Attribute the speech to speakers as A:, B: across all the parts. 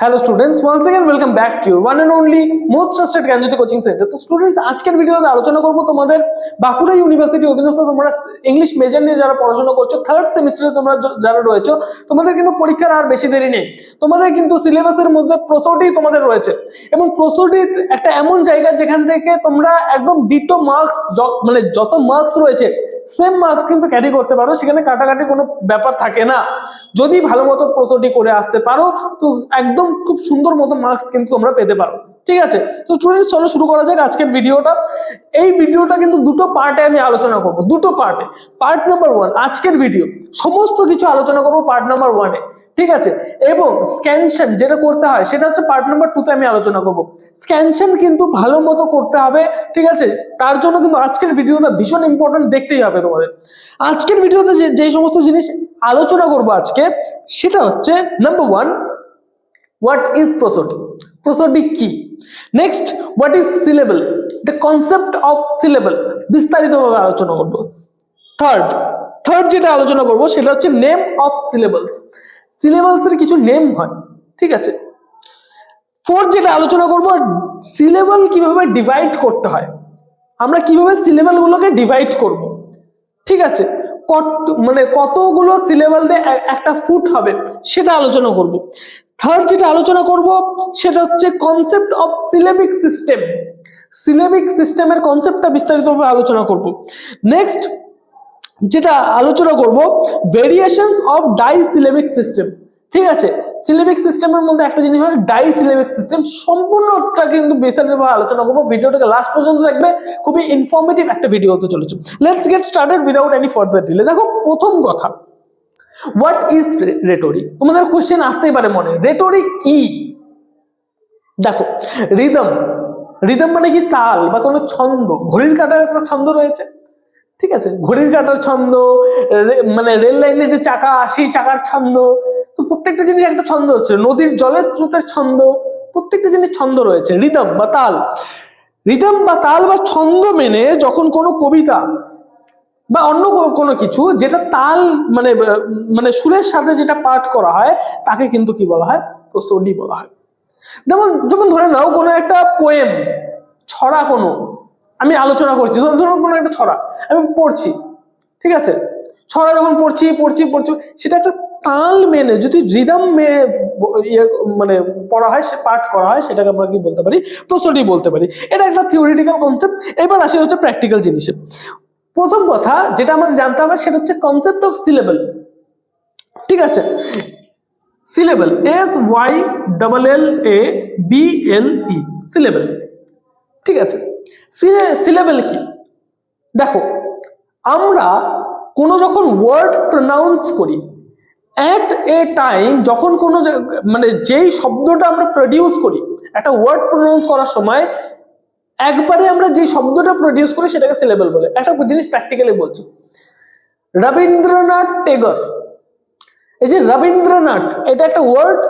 A: hello students once again welcome back to your one and only most trusted Gyanjyoti coaching centre তো students আজকের ভিডিওতে আলোচনা করব তোমাদের বাঁকুড়া ইউনিভার্সিটি অধীনস্থ তোমরা ইংলিশ মেজর নিয়ে যারা পড়াশোনা করছো থার্ড সেমিস্টারে তোমরা য- যারা রয়েছো তোমাদের কিন্তু পরীক্ষার আর বেশি দেরি নেই তোমাদের কিন্তু সিলেবাসের মধ্যে প্রসোডি তোমাদের রয়েছে এবং প্রসোডি একটা এমন জায়গা যেখান থেকে তোমরা একদম ডিটো মার্কস মানে যত মার্কস রয়েছে সেম মার্কস কিন্তু ক্যারি করতে পারো সেখানে কাটাকাটি কোনো ব্যাপার থাকে না যদি ভালো মতো প্রসোডি করে আসতে পারো তো একদম খুব সুন্দর মতো মার্কস কিন্তু তোমরা পেতে পারো। ঠিক আছে? তো স্টুডেন্টস চলো শুরু করা যাক আজকের ভিডিওটা। এই ভিডিওটা কিন্তু দুটো পার্টে আমি আলোচনা করব। দুটো পার্টে পার্ট নাম্বার ওয়ান আজকের ভিডিও সমস্ত কিছু আলোচনা করব পার্ট নাম্বার ওয়ানে ঠিক আছে? এবং স্ক্যানশন যেটা করতে হয়, সেটা হচ্ছে পার্ট নাম্বার টুতে আমি আলোচনা করব। স্ক্যানশন কিন্তু ভালো মতো করতে হবে, ঠিক আছে? তার জন্য কিন্তু আজকের ভিডিওটা ভীষণ ইম্পর্টেন্ট দেখতেই হবে তোমাদের। আজকের ভিডিওতে যে সমস্ত জিনিস আলোচনা করব আজকে, সেটা হচ্ছে number one what is prosody prosody কি? Next what is syllable the concept of syllable বিস্তারিতভাবে আলোচনা করব। থার্ড থার্ড যেটা আলোচনা করব, সেটা হচ্ছে নেম অফ সিলেবলস সিলেবালসের কিছু নেম হয়, ঠিক আছে? ফোর্থ যেটা আলোচনা করব সিলেবল কীভাবে ডিভাইড করতে হয়? আমরা কীভাবে সিলেবলগুলোকে ডিভাইড করব, ঠিক আছে? কত মানে কতগুলো সিলেবাল দিয়ে একটা ফুট হবে, সেটা আলোচনা করব। থার্ড যেটা আলোচনা করব, সেটা হচ্ছে concept of syllabic system syllabic সিস্টেমের কনসেপ্টটা বিস্তারিতভাবে আলোচনা করব। নেক্সট যেটা আলোচনা করব variations of disyllabic system ঠিক আছে সিলেবিক সিস্টেমের মধ্যে একটা জিনিস হয় ডাই সিলেবিক সিস্টেম সম্পূর্ণটা কিন্তু বিস্তারিতভাবে আলোচনা করব। ভিডিওটাকে লাস্ট পর্যন্ত দেখবে, খুবই ইনফরমেটিভ একটা ভিডিও হতে চলেছে। Let's get started without any further delay দেখো, প্রথম কথা হোয়াট ইজ রেটোরিক তোমাদের কোশ্চেন আসতেই পারে মনে। রেটোরিক কি? দেখো রিদম রিদম মানে কি তাল বা কোনো ছন্দ? ঘড়ির কাটার একটা ছন্দ রয়েছে? ঠিক আছে, ঘড়ির কাটার ছন্দ মানে রেল লাইনে যে চাকা, সেই চাকার ছন্দ তো প্রত্যেকটা জিনিস একটা ছন্দ হচ্ছে নদীর জলের স্রোতের ছন্দ, প্রত্যেকটা জিনিস ছন্দ রয়েছে। রিদম বা তাল। রিদম বা তাল বা ছন্দ মেনে যখন কোনো কবিতা বা অন্য কোনো কিছু যেটা তাল মানে মানে সুরের সাথে যেটা পাঠ করা হয়, তাকে কিন্তু কি বলা হয়? প্রসোডি বলা হয়। যেমন যেমন ধরে নাও কোনো একটা পোয়েম ছড়া কোনো। আমি আলোচনা করছি। ধরুন কোনো একটা ছড়া। আমি পড়ছি, ঠিক আছে? ছড়া যখন পড়ছি পড়ছি পড়ছি, সেটা একটা তাল মেনে, যদি রিদম মেনে ইয়ে মানে পড়া হয়, সে পাঠ করা হয়, সেটাকে আমরা কি বলতে পারি? প্রসোডি বলতে পারি। এটা একটা থিওরিটিক্যাল কনসেপ্ট এবার আসে হচ্ছে প্র্যাকটিক্যাল জিনিসে। প্রথম কথা যেটা আমাদের জানতে হবে, সেটা হচ্ছে কনসেপ্ট অফ সিলেবল ঠিক আছে? Syllable S Y double L A B L E syllable ঠিক আছে? সিলেবল কি? দেখো, আমরা কোনো যখন ওয়ার্ড প্রনাউন্স করি অ্যাট এ টাইম যখন কোনো মানে যেই শব্দটা আমরা প্রডিউস করি, একটা ওয়ার্ড প্রনাউন্স করার সময় একবারে আমরা যে শব্দটা প্রডিউস করি সেটাকে সিলেবল বলে। একটা জিনিস প্র্যাকটিক্যালি বলছি। রবীন্দ্রনাথ টেগর, এই যে রবীন্দ্রনাথ, এটা একটা ওয়ার্ড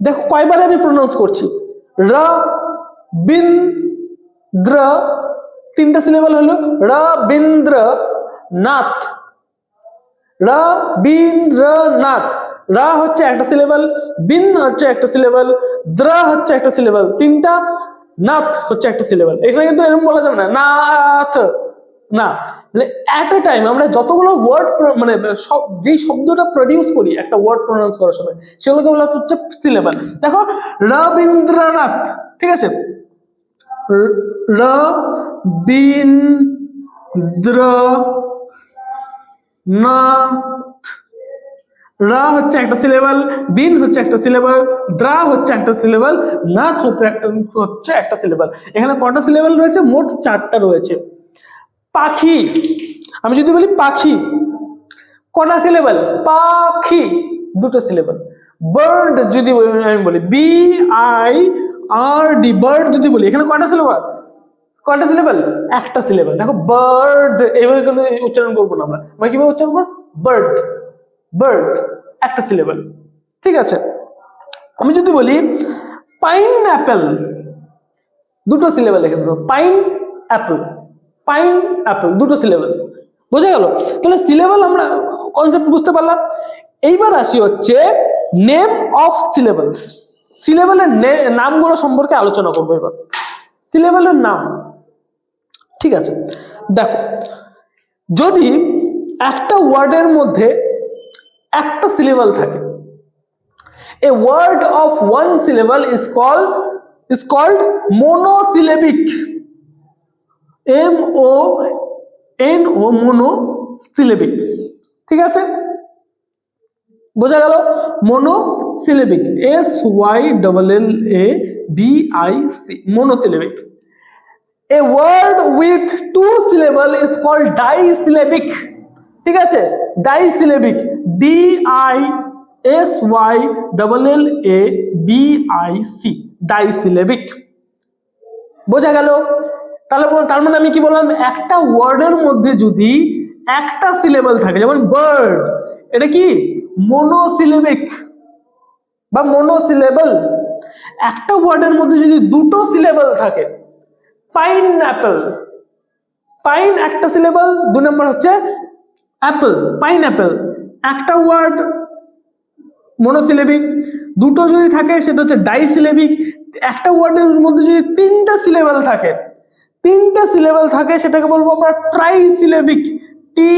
A: দেখো কয়বারে আমি প্রনাউন্স করছি। র বিন দ্র তিনটা সিলেবল হলো রবীন্দ্র নাথ রবীন্দ্রনাথ। রা হচ্ছে একটা সিলেবল বিন হচ্ছে একটা সিলেবল দ্র হচ্ছে একটা সিলেবল তিনটা, নাথ হচ্ছে একটা সিলেবল এখানে কিন্তু এরকম বলা যাবে না, নাথ, না। মানে অ্যাট এ টাইম আমরা যতগুলো ওয়ার্ড মানে সব, যেই শব্দটা প্রডিউস করি, একটা ওয়ার্ড প্রনাউন্স করার সময়, সেগুলোকে বলা হচ্ছে সিলেবল দেখো, রবীন্দ্রনাথ, ঠিক আছে? রবীন্দ্র নাথ রা হচ্ছে একটা সিলেবল বিন হচ্ছে একটা সিলেবল দ্রা হচ্ছে একটা সিলেবল নাথ হচ্ছে একটা হচ্ছে একটা সিলেবল এখানে কটা সিলেবল রয়েছে? মোট চারটা রয়েছে। পাখি, আমি যদি বলি পাখি, কটা সিলেবল পাখি, দুটো সিলেবল বার্ড যদি আমি বলি B I R D bird যদি বলি, এখানে কটা সিলেবল কয়টা সিলেবল একটা সিলেবল দেখো বার্ড এইভাবে কিন্তু উচ্চারণ করব না আমরা। আমরা কীভাবে উচ্চারণ করব? বার্ড বার্ড একটা সিলেবল ঠিক আছে? আমি যদি বলি পাইন অ্যাপেল দুটো সিলেবল লিখে দেবো। পাইন অ্যাপেল পাইন অ্যাপেল দুটো সিলেবল বোঝা গেল? তাহলে সিলেবল আমরা কনসেপ্ট বুঝতে পারলাম। এইবার আসি হচ্ছে নেম অফ সিলেবলস সিলেবেলের নামগুলো সম্পর্কে আলোচনা করব এবার। সিলেবেলের নাম। ঠিক আছে? দেখো, যদি একটা ওয়ার্ডের মধ্যে একটা সিলেবল থাকে a word of one syllable is call is called monosyllabic M O N O monosyllabic ঠিক আছে? বোঝা গেল? Monosyllabic S Y double L A B I C monosyllabic a word with two syllable is called disyllabic ঠিক আছে? Di disyllabic D I S Y double L A B I C di disyllabic বোঝা গেল? তাহলে তার মানে আমি কি বললাম? একটা ওয়ার্ডের মধ্যে যদি একটা সিলেবল থাকে, যেমন বার্ড এটা কি? মোনোসিলেবিক বা মোনোসিলেবল একটা ওয়ার্ডের মধ্যে যদি দুটো সিলেবল থাকে পাইন অ্যাপেল পাইন একটা সিলেবল, দু নম্বর হচ্ছে অ্যাপেল পাইন অ্যাপেল একটা ওয়ার্ড মোনোসিলেবিক, দুটো যদি থাকে সেটা হচ্ছে ডাইসিলেবিক। একটা ওয়ার্ডের মধ্যে যদি তিনটা সিলেবল থাকে, তিনটা সিলেবল থাকে সেটাকে বলব আমরা trisyllabic T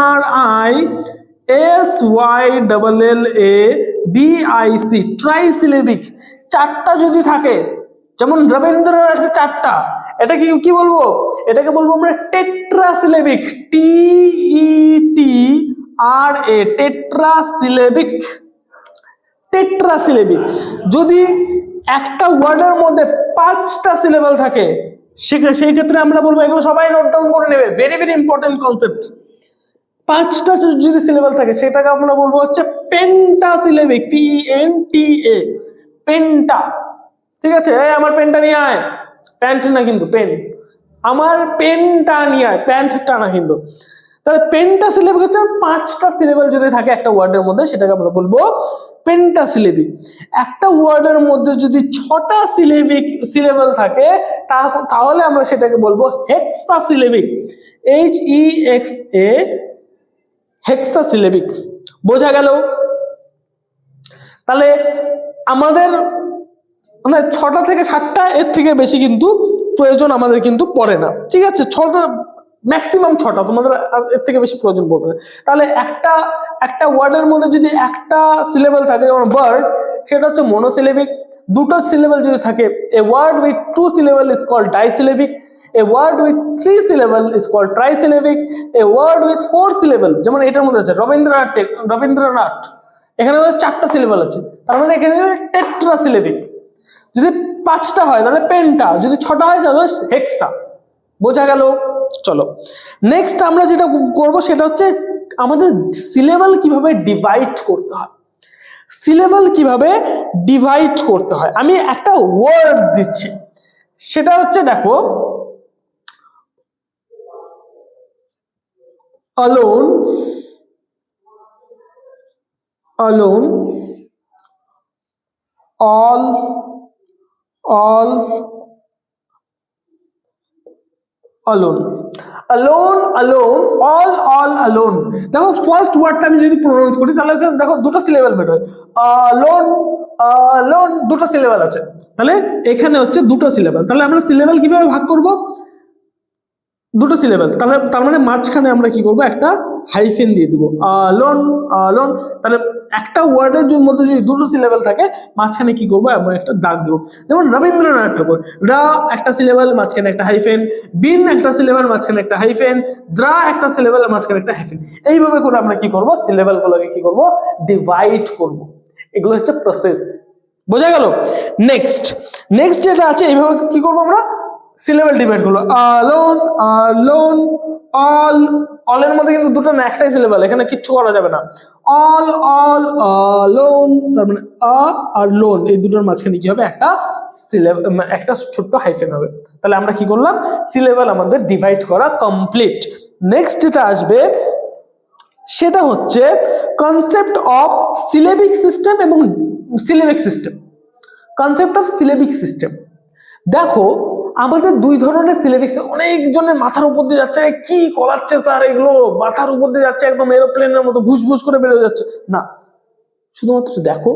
A: R I S Y double L A B I C trisyllabic. চারটা যদি থাকে, যেমন রবীন্দ্রনাথের চারটা এটা কি কি বলব? এটাকে বলব আমরা টেট্রাসিলেবিক টি ই টি আর এ টেট্রাসিলেবিক। টেট্রাসিলেবিক, যদি একটা ওয়ার্ডের মধ্যে পাঁচটা সিলেবল থাকে সেই ক্ষেত্রে আমরা বলব এগুলো সবাই নোট ডাউন করে নেবে। ভেরি ভেরি ইম্পর্টেন্ট কনসেপ্ট পাঁচটা যদি সিলেবল থাকে, সেটাকে আমরা বলব হচ্ছে pentasyllabic P N T A penta. ঠিক আছে? আমার পেনটা নিয়ে আয়। প্যান্ট না কিন্তু পেন? আমার পেনটা নিয়ে আয়, প্যান্টটা না কিন্তু। তাহলে পেনটা সিলেবল হচ্ছে পাঁচটা সিলেবল যদি থাকে একটা ওয়ার্ডের মধ্যে, সেটাকে আমরা বলব পেন্টা সিলেবিক একটা ওয়ার্ডের মধ্যে যদি ছটা সিলেবিক সিলেবল থাকে তাহলে আমরা সেটাকে বলব hexasyllabic H E X A hexasyllabic বোঝা গেল? তাহলে আমাদের মানে ছটা থেকে সাতটা, এর থেকে বেশি কিন্তু প্রয়োজন আমাদের কিন্তু পড়ে না। ঠিক আছে? ছটা ম্যাক্সিমাম ছটা, তোমাদের এর থেকে বেশি প্রয়োজন পড়বে তাহলে একটা একটা ওয়ার্ডের মধ্যে যদি একটা সিলেবল থাকে, যেমন বার্ড সেটা হচ্ছে মনোসিলেবিক দুটো সিলেবল যদি থাকে a word with two syllable is called disyllabic a word with three syllable is called trisyllabic a word with four syllable যেমন এটার মধ্যে আছে, রবীন্দ্রনাথ রবীন্দ্রনাথ। এখানে চারটা সিলেবল আছে। তার মানে এখানে টেট্রাসিলেবিক যদি পাঁচটা হয়, তাহলে পেন্টা, যদি ছটা হয়, তাহলে হেক্সা। বোঝা গেল? চলো। নেক্সট আমরা যেটা করব, সেটা হচ্ছে আমাদের সিলেবল কীভাবে ডিভাইড করতে হয়। সিলেবল কীভাবে ডিভাইড করতে হয়? আমি একটা ওয়ার্ড দিচ্ছি। সেটা হচ্ছে, দেখো, alone alone, all all alone. Alone alone, all all alone. দেখো ফার্স্ট ওয়ার্ডটা আমি যদি প্রোনাউন্স করি, তাহলে দেখো দুটো সিলেবল বের হয়। লোন লোন দুটো সিলেবল আছে। তাহলে এখানে হচ্ছে দুটো সিলেবল তাহলে আমরা সিলেবল কীভাবে ভাগ করব? দুটো সিলেবল তাহলে তার মানে মাঝখানে আমরা কি করব? একটা হাইফেন দিয়ে দিব। লোন লোন তাহলে একটা ওয়ার্ডের মধ্যে যদি দুটো সিলেবল থাকে, মাঝখানে কি করব? আমরা একটা দাগ দেবো। যেমন রবীন্দ্রনাথ ঠাকুর। রা একটা সিলেবল মাঝখানে একটা হাইফেন বিন একটা সিলেবল মাঝখানে একটা হাইফেন দ্রা একটা সিলেবল মাঝখানে একটা হাইফেন এইভাবে করে আমরা কি করব? সিলেবলগুলোকে কি করব? ডিভাইড করব। এগুলো হচ্ছে প্রসেস বোঝা গেল? নেক্সট নেক্সট যেটা আছে, এইভাবে কি করব আমরা? সিলেবল ডিভাইড করল আলোন আলোন অল অলের মধ্যে কিন্তু দুটো না, একটাই সিলেবল এখানে কিচ্ছু করা যাবে না। অল অল আলোন তার মানে আ আর লোন এই দুটোর মাঝখানে কি হবে? একটা সিলেবল একটা ছোট্ট হাইফেন হবে। তাহলে আমরা কি করলাম? সিলেবল আমাদের ডিভাইড করা কমপ্লিট নেক্সট যেটা আসবে, সেটা হচ্ছে কনসেপ্ট অফ সিলেবিক সিস্টেম এবং syllabic system concept of syllabic system দেখো আমাদের দুই ধরনের সিলেবিক্স অনেকজনের মাথার উপর দিয়ে যাচ্ছে "এ, কি করাচ্ছে স্যার এগুলো? মাথার উপর দিয়ে যাচ্ছে একদম এরোপ্লেনের মতো ঘুষ ঘুষ করে বেরোয় যাচ্ছে। না শুধুমাত্র দেখো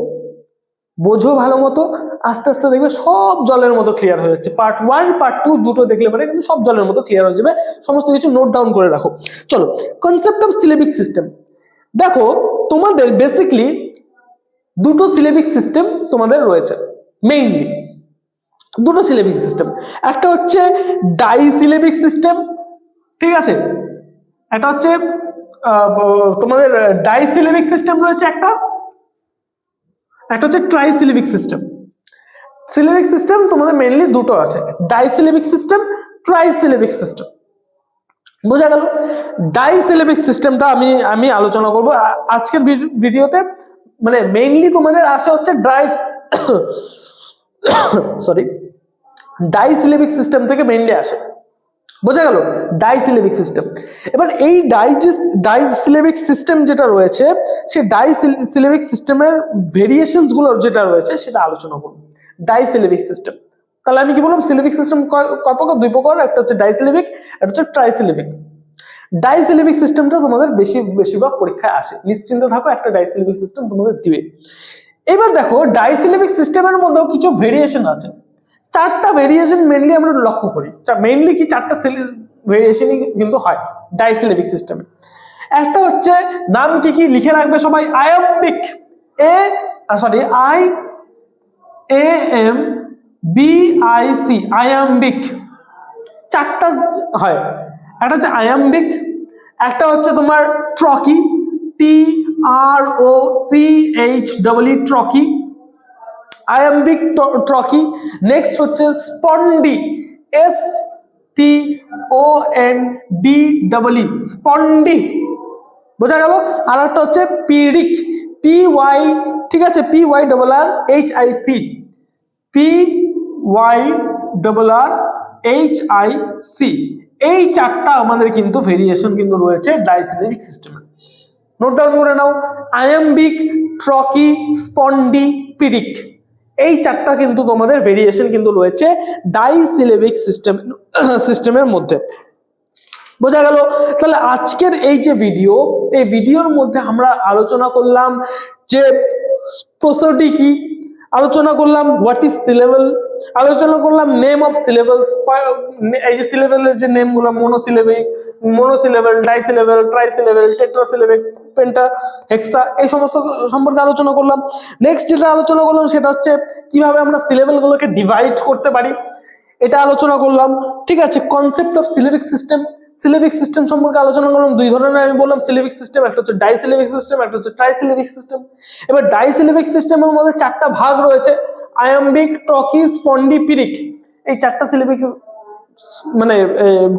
A: বোঝো ভালো মতো আস্তে আস্তে দেখবে সব জলের মতো ক্লিয়ার হয়ে যাচ্ছে। পার্ট ওয়ান পার্ট টু দুটো দেখলে পরে কিন্তু সব জলের মতো ক্লিয়ার হয়ে যাবে। সমস্ত কিছু নোট ডাউন করে রাখো। চলো কনসেপ্ট অফ সিলেবিক সিস্টেম দেখো তোমাদের বেসিকলি দুটো সিলেবিক সিস্টেম তোমাদের রয়েছে মেইনলি দুটো সিলেবিক সিস্টেম একটা হচ্ছে ডাই সিলেবিক সিস্টেম ঠিক আছে? একটা হচ্ছে তোমাদের ডাই সিলেবিক সিস্টেম রয়েছে একটা একটা হচ্ছে trisyllabic system syllabic system তোমাদের মেনলি দুটো আছে disyllabic system trisyllabic system বোঝা গেল? ডাই সিলেবিক সিস্টেমটা আমি আমি আলোচনা করব। আজকের ভিড- ভিডিওতে মানে মেইনলি তোমাদের আসা হচ্ছে dry sorry disyllabic system থেকে মেইনলি আসে। বোঝা গেল? ডাই সিলেবিক সিস্টেম এবার এই ডাই ডাই সিলেবিক সিস্টেম যেটা রয়েছে সেই ডাই সিলেবিক সিস্টেমের ভেরিয়েশনসগুলো যেটা রয়েছে, সেটা আলোচনা করব। ডাই সিলেবিক সিস্টেম তাহলে আমি কি বললাম? সিলেবিক সিস্টেম কয় প্রকার? দুই প্রকার। একটা হচ্ছে ডাই সিলেবিক একটা হচ্ছে ট্রাই সিলেবিক ডাই সিলেবিক সিস্টেমটা তোমাদের বেশি, বেশিরভাগ পরীক্ষায় আসে। নিশ্চিন্ত থাকো, একটা ডাইসিলেবিক সিস্টেম তোমাদের দিবে। এবার দেখো ডাই সিলেবিক সিস্টেমের মধ্যেও কিছু ভেরিয়েশন আছে। চারটা ভেরিয়েশন মেনলি আমরা লক্ষ্য করি। মেইনলি কি চারটা ভেরিয়েশনই কিন্তু হয় ডাইসিলেবিক সিস্টেমে একটা হচ্ছে নাম কি কি লিখে রাখবে সবাই? Iambic a sorry I A M B I C iambic চারটা হয়। একটা হচ্ছে আয়াম্বিক একটা হচ্ছে তোমার trochee T R O C H double E trochee iambic trochee next হচ্ছে spondee S P O N D double spondee বোঝা গেল? আর একটা হচ্ছে পিরিক পি ওয়াই ঠিক আছে? P Y double R H I C P Y double R H I C এই চারটা আমাদের কিন্তু ভেরিয়েশন কিন্তু রয়েছে ডাইসিলেবিক সিস্টেমে নোট ডাউন করে নাও আয়াম্বিক ট্রকি স্পন্ডি পিরিক এই চারটা কিন্তু তোমাদের ভেরিয়েশন কিন্তু রয়েছে ডাইসিলেবিক সিস্টেম সিস্টেমের মধ্যে। বোঝা গেল? তাহলে আজকের এই যে ভিডিও এই ভিডিওর মধ্যে আমরা আলোচনা করলাম যে প্রসেসটি কি? আলোচনা করলাম হোয়াট ইজ সিলেবল আলোচনা করলাম নেম অফ সিলেবলস এই যে সিলেবলের যে নেমগুলো monosyllabic monosyllable disyllable trisyllable tetrasyllabic penta hexa এই সমস্ত সম্পর্কে আলোচনা করলাম। নেক্সট যেটা আলোচনা করলাম সেটা হচ্ছে কীভাবে আমরা সিলেবলগুলোকে ডিভাইড করতে পারি। এটা আলোচনা করলাম। ঠিক আছে concept of syllabic system syllabic system সম্পর্কে আলোচনা করলাম। দুই ধরনের আমি বললাম সিলেবিক সিস্টেম একটা হচ্ছে ডাই সিলেবিক সিস্টেম একটা হচ্ছে ট্রাই সিলেবিক সিস্টেম এবার ডাই সিলেবিক সিস্টেমের মধ্যে চারটা ভাগ রয়েছে। আয়াম্বিক ট্রকি স্পন্ডিপিরিক এই চারটা সিলেবিক মানে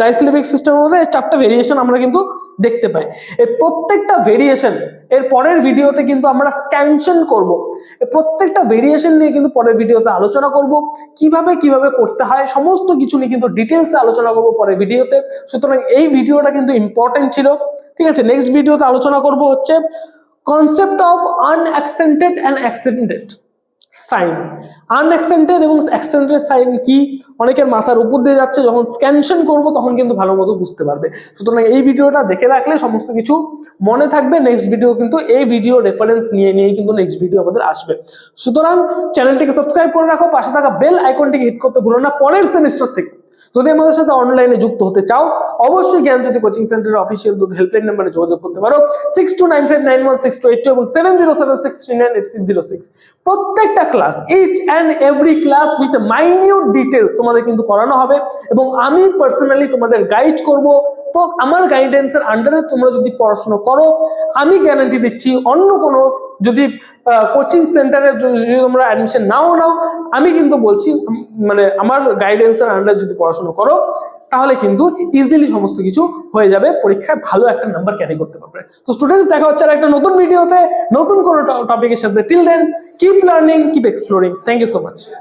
A: ডাইসিলেবিক সিস্টেমের মধ্যে চারটা ভেরিয়েশন আমরা কিন্তু দেখতে পাই। এই প্রত্যেকটা ভেরিয়েশন এর পরের ভিডিওতে কিন্তু আমরা স্ক্যানশন করব। প্রত্যেকটা ভেরিয়েশন নিয়ে কিন্তু পরের ভিডিওতে আলোচনা করব। কীভাবে কীভাবে করতে হয়, সমস্ত কিছু নিয়ে কিন্তু ডিটেলসে আলোচনা করব পরের ভিডিওতে সুতরাং এই ভিডিওটা কিন্তু ইম্পর্টেন্ট ছিল। ঠিক আছে নেক্সট ভিডিওতে আলোচনা করব হচ্ছে concept of unaccented and accented sign. Unaccented এবং অ্যাক্সেন্টেড সাইন কি? অনেকের মাথার উপর দিয়ে যাচ্ছে, যখন স্ক্যানশন করব তখন কিন্তু ভালো মতো বুঝতে পারবে। সুতরাং এই ভিডিওটা দেখে রাখলে সমস্ত কিছু মনে থাকবে। নেক্সট ভিডিও কিন্তু এই ভিডিও রেফারেন্স নিয়ে নিয়ে কিন্তু নেক্সট ভিডিও আমাদের আসবে। সুতরাং চ্যানেলটিকে সাবস্ক্রাইব করে রাখো, পাশে থাকা বেল আইকনটিকে হিট করতে ভুলো না। পরের সেমিস্টার থেকে যদি আমাদের সাথে অনলাইনে যুক্ত হতে চাও, অবশ্যই জ্ঞান জ্ঞানজ্যোতি কোচিং সেন্টারের অফিসিয়াল দুটো হেল্পলাইন নাম্বারে যোগাযোগ করতে পারো। Six two nine five nine one six two eight এবং seven zero seven six nine eight six zero six প্রত্যেকটা class each and every class with minute details তোমাদের কিন্তু করানো হবে এবং আমি পার্সোনালি তোমাদের গাইড করব। আমার গাইডেন্সের আন্ডারে তোমরা যদি পড়াশোনা করো, আমি গ্যারান্টি দিচ্ছি অন্য কোনো যদি কোচিং সেন্টারে যদি তোমরা অ্যাডমিশন নাও নাও, আমি কিন্তু বলছি মানে আমার গাইডেন্সের আন্ডার যদি পড়াশোনা করো, তাহলে কিন্তু ইজিলি সমস্ত কিছু হয়ে যাবে, পরীক্ষায় ভালো একটা নাম্বার ক্যারি করতে পারবে। তো স্টুডেন্টস দেখা হচ্ছে আর একটা নতুন ভিডিওতে নতুন কোনো টপিকের সাথে। Till then keep learning keep exploring thank you so much